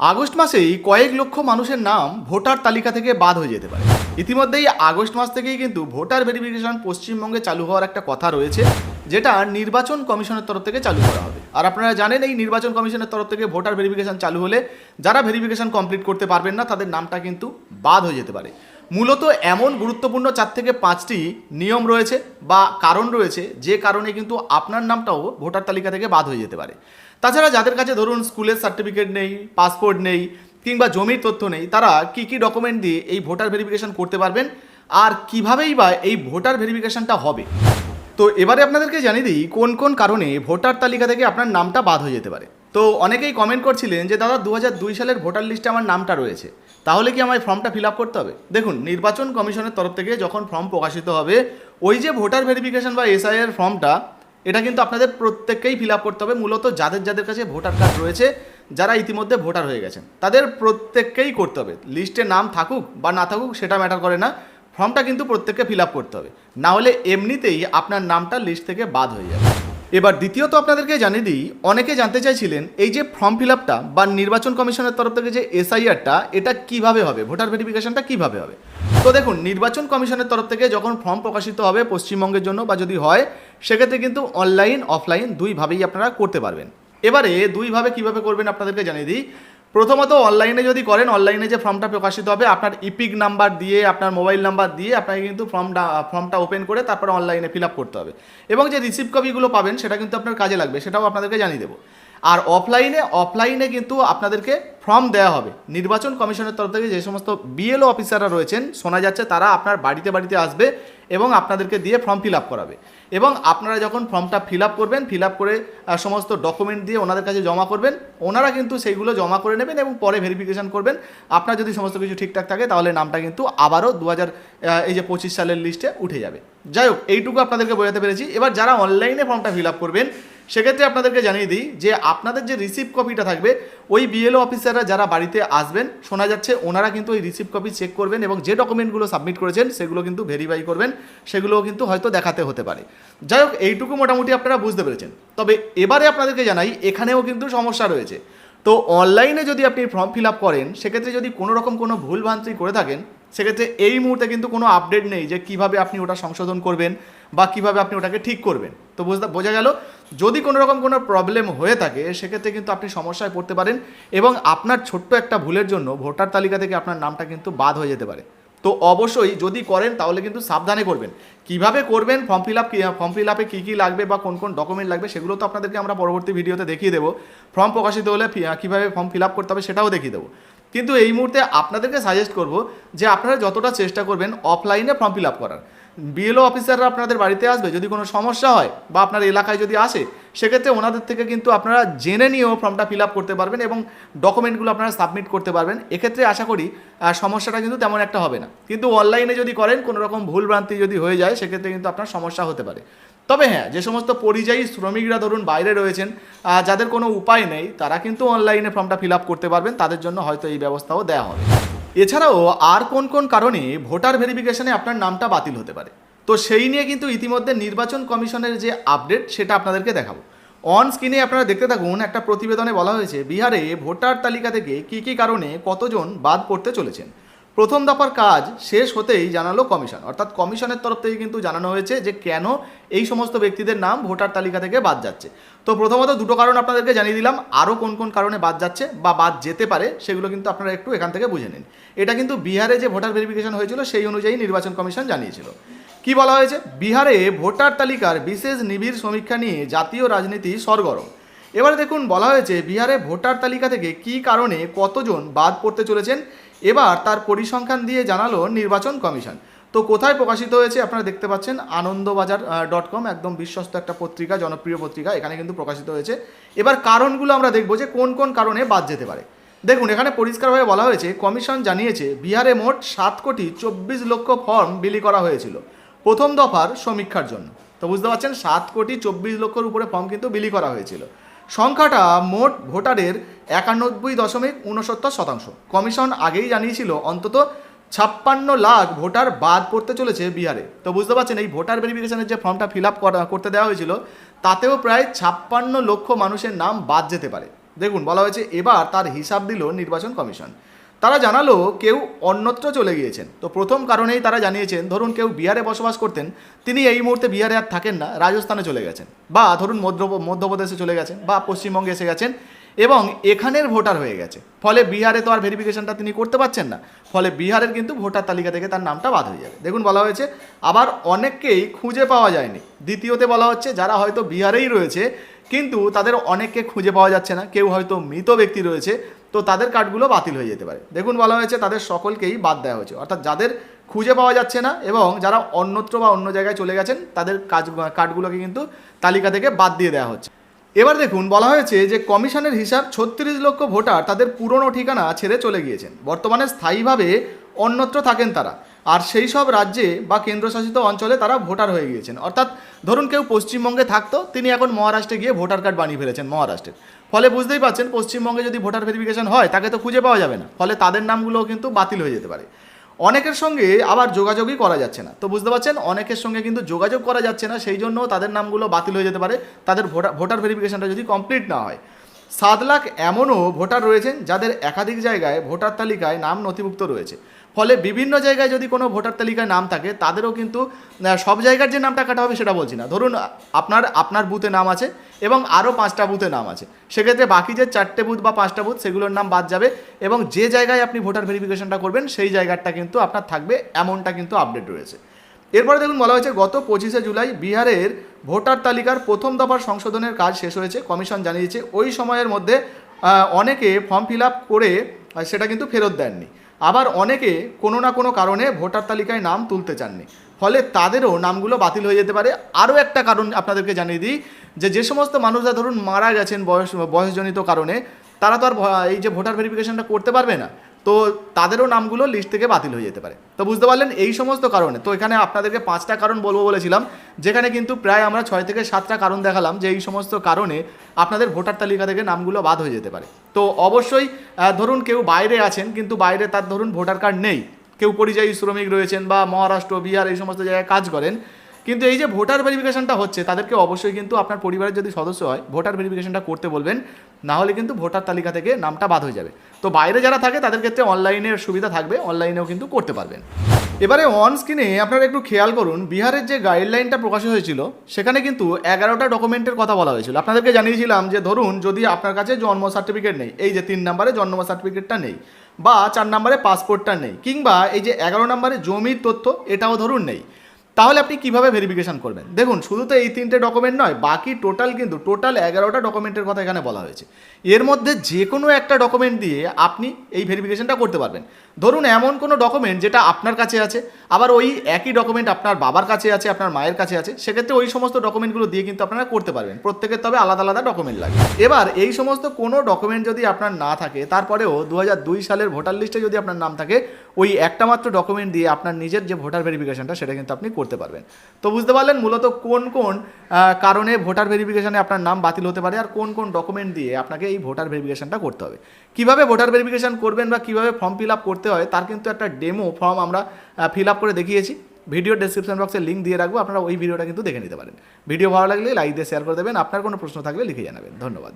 August মাসেই কয়েক লক্ষ মানুষের নাম ভোটার তালিকা থেকে বাদ হয়ে যেতে পারে। ইতিমধ্যেই আগস্ট মাস থেকেই কিন্তু ভোটার ভেরিফিকেশন পশ্চিমবঙ্গে চালু হওয়ার একটা কথা রয়েছে, যেটা নির্বাচন কমিশনের তরফ থেকে চালু করা হবে। আর আপনারা জানেন, এই নির্বাচন কমিশনের তরফ থেকে ভোটার ভেরিফিকেশন চালু হলে যারা ভেরিফিকেশন কমপ্লিট করতে পারবেন না, তাদের নামটা কিন্তু বাদ হয়ে যেতে পারে। মূলত এমন গুরুত্বপূর্ণ চার থেকে পাঁচটি নিয়ম রয়েছে বা কারণ রয়েছে, যে কারণে কিন্তু আপনার নামটাও ভোটার তালিকা থেকে বাদ হয়ে যেতে পারে। তাছাড়া যাদের কাছে ধরুন স্কুলের সার্টিফিকেট নেই পাসপোর্ট নেই, কিংবা জমির তথ্য নেই, তারা কি কি ডকুমেন্ট দিয়ে এই ভোটার ভেরিফিকেশন করতে পারবেন? আর কিভাবেই বা এই ভোটার ভেরিফিকেশনটা হবে? তো এবারে আপনাদেরকে জানিয়ে দিই, কোন কোন কারণে ভোটার তালিকা থেকে আপনার নামটা বাদ হয়ে যেতে পারে। তো অনেকেই কমেন্ট করছিলেন যে, দাদা দু সালের ভোটার লিস্টে আমার নামটা রয়েছে। তাহলে কি আমায় ফর্মটা ফিল আপ করতে হবে? দেখুন, নির্বাচন কমিশনের তরফ থেকে যখন ফর্ম প্রকাশিত হবে, ওই যে ভোটার ভেরিফিকেশন বা এসআইআর ফর্মটা এটা কিন্তু আপনাদের প্রত্যেককেই ফিল করতে হবে। মূলত যাদের যাদের কাছে ভোটার কার্ড রয়েছে, যারা ইতিমধ্যে ভোটার হয়ে গেছেন, তাদের প্রত্যেককেই করতে হবে। লিস্টে নাম থাকুক বা না থাকুক, সেটা ম্যাটার করে না। ফর্মটা কিন্তু প্রত্যেককে ফিল করতে হবে। না হলে এমনিতেই আপনার নামটা লিস্ট থেকে বাদ হয়ে যাবে। এবার দ্বিতীয়ত আপনাদেরকে জানিয়ে দিই, অনেকে জানতে চাইছিলেন এই যে ফর্ম ফিল আপটা বা নির্বাচন কমিশনের তরফ থেকে যে এসআইআরটা, এটা কীভাবে হবে? ভোটার ভেরিফিকেশনটা কীভাবে হবে? তো দেখুন, নির্বাচন কমিশনের তরফ থেকে যখন ফর্ম প্রকাশিত হবে পশ্চিমবঙ্গের জন্য বা যদি হয়, সেক্ষেত্রে কিন্তু অনলাইন, অফলাইন দুইভাবেই আপনারা করতে পারবেন। এবারে দুইভাবে কীভাবে করবেন আপনাদেরকে জানিয়ে দিই। প্রথমত অনলাইনে যদি করেন অনলাইনে যে ফর্মটা প্রকাশিত হবে, আপনার ইপিক নাম্বার দিয়ে, আপনার মোবাইল নাম্বার দিয়ে আপনাকে কিন্তু ফর্মটা ফর্মটা ওপেন করে তারপরে অনলাইনে ফিল আপ করতে হবে। এবং যে রিসিভ কপিগুলো পাবেন, সেটা কিন্তু আপনার কাজে লাগবে, সেটাও আপনাদেরকে জানিয়ে দেবো। আর অফলাইনে অফলাইনে কিন্তু আপনাদেরকে ফর্ম দেওয়া হবে। নির্বাচন কমিশনের তরফ থেকে যে সমস্ত বিএলও অফিসাররা রয়েছেন, শোনা যাচ্ছে তারা আপনার বাড়িতে বাড়িতে আসবে এবং আপনাদেরকে দিয়ে ফর্ম ফিল আপ করাবে। এবং আপনারা যখন ফর্মটা ফিল আপ করবেন ফিল আপ করে সমস্ত ডকুমেন্ট দিয়ে ওনাদের কাছে জমা করবেন, ওনারা কিন্তু সেইগুলো জমা করে নেবেন এবং পরে ভেরিফিকেশন করবেন। আপনার যদি সমস্ত কিছু ঠিকঠাক থাকে, তাহলে নামটা কিন্তু আবারও দু হাজার এই যে পঁচিশ সালের লিস্টে উঠে যাবে। যাই হোক, এইটুকু আপনাদেরকে বোঝাতে পেরেছি। এবার যারা অনলাইনে ফর্মটা ফিল আপ করবেন সেক্ষেত্রে আপনাদেরকে জানিয়ে দিই যে আপনাদের যে রিসিভ কপিটা থাকবে, ওই বিএলও অফিসাররা যারা বাড়িতে আসবেন, শোনা যাচ্ছে ওনারা কিন্তু ওই রিসিভ কপি চেক করবেন এবং যে ডকুমেন্টগুলো সাবমিট করেছেন, সেগুলো কিন্তু ভেরিফাই করবেন, সেগুলোও কিন্তু হয়তো দেখাতে হতে পারে। যাই হোক, এইটুকু মোটামুটি আপনারা বুঝতে পেরেছেন। তবে এবারে আপনাদেরকে জানাই, এখানেও কিন্তু সমস্যা রয়েছে। তো অনলাইনে যদি আপনি ফর্ম ফিল আপ করেন, সেক্ষেত্রে যদি কোনো রকম কোনো ভুল ভ্রান্তি করে থাকেন সেক্ষেত্রে এই মুহূর্তে কিন্তু কোনো আপডেট নেই যে কীভাবে আপনি ওটা সংশোধন করবেন বা কীভাবে আপনি ওটাকে ঠিক করবেন। তো বুঝতে বোঝা গেল, যদি কোনো রকম কোনো প্রবলেম হয়ে থাকে, সেক্ষেত্রে কিন্তু আপনি সমস্যায় পড়তে পারেন এবং আপনার ছোট্ট একটা ভুলের জন্য ভোটার তালিকা থেকে আপনার নামটা কিন্তু বাদ হয়ে যেতে পারে। তো অবশ্যই যদি করেন, তাহলে কিন্তু সাবধানে করবেন। কীভাবে করবেন form fill up form fill আপে কী কী লাগবে বা কোন কোন ডকুমেন্ট লাগবে, সেগুলো তো আপনাদেরকে আমরা পরবর্তী ভিডিওতে দেখিয়ে দেবো। ফর্ম প্রকাশিত হলে কীভাবে ফর্ম ফিল আপ করতে হবে সেটাও দেখিয়ে দেবো। কিন্তু এই মুহূর্তে আপনাদেরকে সাজেস্ট করব যে আপনারা যতটা চেষ্টা করবেন অফলাইনে ফর্ম ফিল আপ করার। বিএলও অফিসাররা আপনাদের বাড়িতে আসবে, যদি কোনো সমস্যা হয় বা আপনার এলাকায় যদি আসে, সেক্ষেত্রে ওনাদের থেকে কিন্তু আপনারা জেনে নিয়েও ফর্মটা ফিল আপ করতে পারবেন এবং ডকুমেন্টগুলো আপনারা সাবমিট করতে পারবেন। এক্ষেত্রে আশা করি সমস্যাটা কিন্তু তেমন একটা হবে না। কিন্তু অনলাইনে যদি করেন, কোনো রকম ভুলভ্রান্তি যদি হয়ে যায়, সেক্ষেত্রে কিন্তু আপনার সমস্যা হতে পারে। তবে হ্যাঁ যে সমস্ত পরিযায়ী শ্রমিকরা ধরুন বাইরে রয়েছেন যাদের কোনো উপায় নেই, তারা কিন্তু অনলাইনে ফর্মটা ফিল আপ করতে পারবেন, তাদের জন্য হয়তো এই ব্যবস্থাও দেওয়া হবে। এছাড়াও আর কোন কোন কারণে ভোটার ভেরিফিকেশনে আপনার নামটা বাতিল হতে পারে? তো সেই নিয়ে কিন্তু ইতিমধ্যে নির্বাচন কমিশনের যে আপডেট সেটা আপনাদেরকে দেখাবো। অন স্ক্রিনে আপনারা দেখতে থাকুন, একটা প্রতিবেদনে বলা হয়েছে, বিহারে ভোটার তালিকা থেকে কী কী কারণে কতজন বাদ পড়তে চলেছেন? প্রথম দফার কাজ শেষ হতেই জানালো কমিশন। অর্থাৎ কমিশনের তরফ থেকে কিন্তু জানানো হয়েছে যে কেন এই সমস্ত ব্যক্তিদের নাম ভোটার তালিকা থেকে বাদ যাচ্ছে। তো প্রথমত দুটো কারণ আপনাদেরকে জানিয়ে দিলাম, আরও কোন কোন কারণে বাদ যাচ্ছে বা বাদ যেতে পারে সেগুলো কিন্তু আপনারা একটু এখান থেকে বুঝে নিন। এটা কিন্তু বিহারে যে ভোটার ভেরিফিকেশন হয়েছিল সেই অনুযায়ী নির্বাচন কমিশন জানিয়েছিল। কি বলা হয়েছে? বিহারে ভোটার তালিকার বিশেষ নিবিড় সমীক্ষা নিয়ে জাতীয় রাজনীতি সরগরম। এবারে দেখুন, বলা হয়েছে বিহারে ভোটার তালিকা থেকে কি কারণে কতজন বাদ পড়তে চলেছেন এবার তার পরিসংখ্যান দিয়ে জানালো নির্বাচন কমিশন। তো কোথায় প্রকাশিত হয়েছে আপনারা দেখতে পাচ্ছেন, আনন্দবাজার ডট কম একদম বিশ্বস্ত একটা পত্রিকা, জনপ্রিয় পত্রিকা, এখানে কিন্তু প্রকাশিত হয়েছে। এবার কারণগুলো আমরা দেখব যে কোন কোন কারণে বাদ যেতে পারে। দেখুন, এখানে পরিষ্কারভাবে বলা হয়েছে, কমিশন জানিয়েছে, বিহারে মোট সাত কোটি চব্বিশ লক্ষ ফর্ম বিলি করা হয়েছিল প্রথম দফার সমীক্ষার জন্য। তো বুঝতে পারছেন, সাত কোটি চব্বিশ লক্ষর উপরে ফর্ম কিন্তু বিলি করা হয়েছিল। সংখ্যাটা মোট ভোটারের একানব্বই দশমিক উনসত্তর শতাংশ। কমিশন আগেই জানিয়েছিল, অন্তত ছাপ্পান্ন লাখ ভোটার বাদ পড়তে চলেছে বিহারে। তো বুঝতে পারছেন, এই ভোটার ভেরিফিকেশনের যে ফর্মটা ফিল আপ করতে দেওয়া হয়েছিল, তাতেও প্রায় ছাপ্পান্ন লক্ষ মানুষের নাম বাদ যেতে পারে। দেখুন, বলা হয়েছে এবার তার হিসাব দিল নির্বাচন কমিশন। তারা জানালো কেউ অন্যত্র চলে গিয়েছেন। তো প্রথম কারণেই তারা জানিয়েছেন, ধরুন কেউ বিহারে বসবাস করতেন, তিনি এই মুহূর্তে বিহারে আর থাকেন না, রাজস্থানে চলে গেছেন। বা ধরুন মধ্য, মধ্যপ্রদেশে চলে গেছেন বা পশ্চিমবঙ্গে এসে গেছেন এবং এখানের ভোটার হয়ে গেছে। ফলে বিহারে তো আর ভেরিফিকেশনটা তিনি করতে পারছেন না। ফলে বিহারের কিন্তু ভোটার তালিকা থেকে তার নামটা বাদ হয়ে যাবে। দেখুন বলা হয়েছে, আবার অনেককেই খুঁজে পাওয়া যায়নি। দ্বিতীয়তে বলা হচ্ছে, যারা হয়তো বিহারেই রয়েছে কিন্তু তাদের অনেককে খুঁজে পাওয়া যাচ্ছে না। কেউ হয়তো মৃত ব্যক্তি রয়েছে, তো তাদের কার্ডগুলো বাতিল হয়ে যেতে পারে। দেখুন বলা হয়েছে তাদের সকলকেই বাদ দেওয়া হয়েছে। অর্থাৎ যাদের খুঁজে পাওয়া যাচ্ছে না এবং যারা অন্যত্র বা অন্য জায়গায় চলে গেছেন, তাদের কাজ, কার্ডগুলোকে কিন্তু তালিকা থেকে বাদ দিয়ে দেওয়া হচ্ছে। এবার দেখুন, বলা হয়েছে যে কমিশনের হিসাব ছত্রিশ লক্ষ ভোটার তাদের পুরনো ঠিকানা ছেড়ে চলে গিয়েছেন। বর্তমানে স্থায়ীভাবে অন্যত্র থাকেন তারা। আর সেই সব রাজ্যে বা কেন্দ্রশাসিত অঞ্চলে তারা ভোটার হয়ে গিয়েছেন। অর্থাৎ ধরুন কেউ পশ্চিমবঙ্গে থাকতো, তিনি এখন মহারাষ্ট্রে গিয়ে ভোটার কার্ড বানিয়ে ফেলেছেন মহারাষ্ট্রের ফলে বুঝতেই পারছেন পশ্চিমবঙ্গে যদি ভোটার ভেরিফিকেশন হয়, তাকে তো খুঁজে পাওয়া যাবে না। ফলে তাদের নামগুলোও কিন্তু বাতিল হয়ে যেতে পারে। অনেকের সঙ্গে আবার যোগাযোগই করা যাচ্ছে না। তো বুঝতে পারছেন, অনেকের সঙ্গে কিন্তু যোগাযোগ করা যাচ্ছে না, সেই জন্য তাদের নামগুলো বাতিল হয়ে যেতে পারে। তাদের ভোটার ভোটার ভেরিফিকেশনটা যদি কমপ্লিট না হয়। সাত লাখ এমনও ভোটার রয়েছেন যাদের একাধিক জায়গায় ভোটার তালিকায় নাম নথিভুক্ত রয়েছে। ফলে বিভিন্ন জায়গায় যদি কোনো ভোটার তালিকায় নাম থাকে, তাদেরও কিন্তু সব জায়গার যে নামটা কাটা হবে সেটা বলছি না। ধরুন, আপনার আপনার বুথে নাম আছে এবং আরও পাঁচটা বুথে নাম আছে। সেক্ষেত্রে বাকি যে চারটে বুথ বা পাঁচটা বুথ, সেগুলোর নাম বাদ যাবে এবং যে জায়গায় আপনি ভোটার ভেরিফিকেশনটা করবেন, সেই জায়গাটা কিন্তু আপনার থাকবে, এমনটা কিন্তু আপডেট রয়েছে। এরপরে দেখুন বলা হয়েছে, গত পঁচিশে জুলাই বিহারের ভোটার তালিকার প্রথম দফার সংশোধনের কাজ শেষ হয়েছে। কমিশন জানিয়েছে, ওই সময়ের মধ্যে অনেকে ফর্ম ফিল করে সেটা কিন্তু ফেরত দেননি। আবার অনেকে কোনো না কোনো কারণে ভোটার তালিকায় নাম তুলতে চাননি। ফলে তাদেরও নামগুলো বাতিল হয়ে যেতে পারে। আরও একটা কারণ আপনাদেরকে জানিয়ে দিই, যে যে সমস্ত মানুষরা ধরুন মারা গেছেন বয়স, বয়সজনিত কারণে, তারা তো আর এই যে ভোটার ভেরিফিকেশনটা করতে পারবে না। তো তাদেরও নামগুলো লিস্ট থেকে বাতিল হয়ে যেতে পারে। তো বুঝতে পারলেন এই সমস্ত কারণে। তো এখানে আপনাদেরকে পাঁচটা কারণ বলব বলেছিলাম, যেখানে কিন্তু প্রায় আমরা ছয় থেকে সাতটা কারণ দেখালাম যে এই সমস্ত কারণে আপনাদের ভোটার তালিকা থেকে নামগুলো বাদ হয়ে যেতে পারে। তো অবশ্যই ধরুন কেউ বাইরে আছেন, কিন্তু বাইরে তার ধরুন ভোটার কার্ড নেই। কেউ পরিযায়ী শ্রমিক রয়েছেন বা মহারাষ্ট্র, বিহার এই সমস্ত জায়গায় কাজ করেন। কিন্তু এই যে ভোটার ভেরিফিকেশনটা হচ্ছে, তাদেরকে অবশ্যই কিন্তু আপনার পরিবারের যদি সদস্য হয়, ভোটার ভেরিফিকেশনটা করতে বলবেন। না হলে কিন্তু ভোটার তালিকা থেকে নামটা বাদ হয়ে যাবে। তো বাইরে যারা থাকে, তাদের ক্ষেত্রে অনলাইনের সুবিধা থাকবে অনলাইনেও কিন্তু করতে পারবেন। এবারে অন স্ক্রিনে আপনারা একটু খেয়াল করুন, বিহারের যে গাইডলাইনটা প্রকাশিত হয়েছিল, সেখানে কিন্তু এগারোটা ডকুমেন্টের কথা বলা হয়েছিল। আপনাদেরকে জানিয়েছিলাম যে, ধরুন যদি আপনার কাছে জন্ম সার্টিফিকেট নেই, এই যে তিন নম্বরে জন্ম সার্টিফিকেটটা নেই, বা চার নম্বরে পাসপোর্টটা নেই, কিংবা এই যে এগারো নম্বরে জমির তথ্য, এটাও ধরুন নেই তাহলে আপনি কীভাবে ভেরিফিকেশন করবেন? দেখুন, শুধু তো এই তিনটে ডকুমেন্ট নয়, বাকি টোটাল কিন্তু টোটাল এগারোটা ডকুমেন্টের কথা এখানে বলা হয়েছে। এর মধ্যে যে কোনো একটা ডকুমেন্ট দিয়ে আপনি এই ভেরিফিকেশনটা করতে পারবেন। ধরুন, এমন কোনো ডকুমেন্ট যেটা আপনার কাছে আছে, আবার ওই একই ডকুমেন্ট আপনার বাবার কাছে আছে, আপনার মায়ের কাছে আছে, সেক্ষেত্রে ওই সমস্ত ডকুমেন্টগুলো দিয়ে কিন্তু আপনারা করতে পারবেন। প্রত্যেকের তবে আলাদা আলাদা ডকুমেন্ট লাগে। এবার, এই সমস্ত কোনো ডকুমেন্ট যদি আপনার না থাকে, তারপরেও দু হাজার দুই সালের ভোটার লিস্টে যদি আপনার নাম থাকে, ওই একটা মাত্র ডকুমেন্ট দিয়ে আপনার নিজের যে ভোটার ভেরিফিকেশনটা সেটা কিন্তু আপনি করতে পারবেন। তো বুঝতে পারলেন মূলত কোন কোন কারণে ভোটার ভেরিফিকেশনে আপনার নাম বাতিল হতে পারে আর কোন কোন ডকুমেন্ট দিয়ে আপনাকে এই ভোটার ভেরিফিকেশনটা করতে হবে। কীভাবে ভোটার ভেরিফিকেশন করবেন বা কীভাবে ফর্ম ফিল আপ করতে হয় তার কিন্তু একটা ডেমো ফর্ম আমরা ফিল আপ করে দেখিয়েছি। ভিডিও ডেসক্রিপশন বক্সে লিঙ্ক দিয়ে রাখব, আপনারা ওই ভিডিওটা কিন্তু দেখে নিতে পারেন। ভিডিও ভালো লাগলে লাইক দিয়ে শেয়ার করে দেবেন, আপনার কোনো প্রশ্ন থাকলে লিখে জানাবেন। ধন্যবাদ।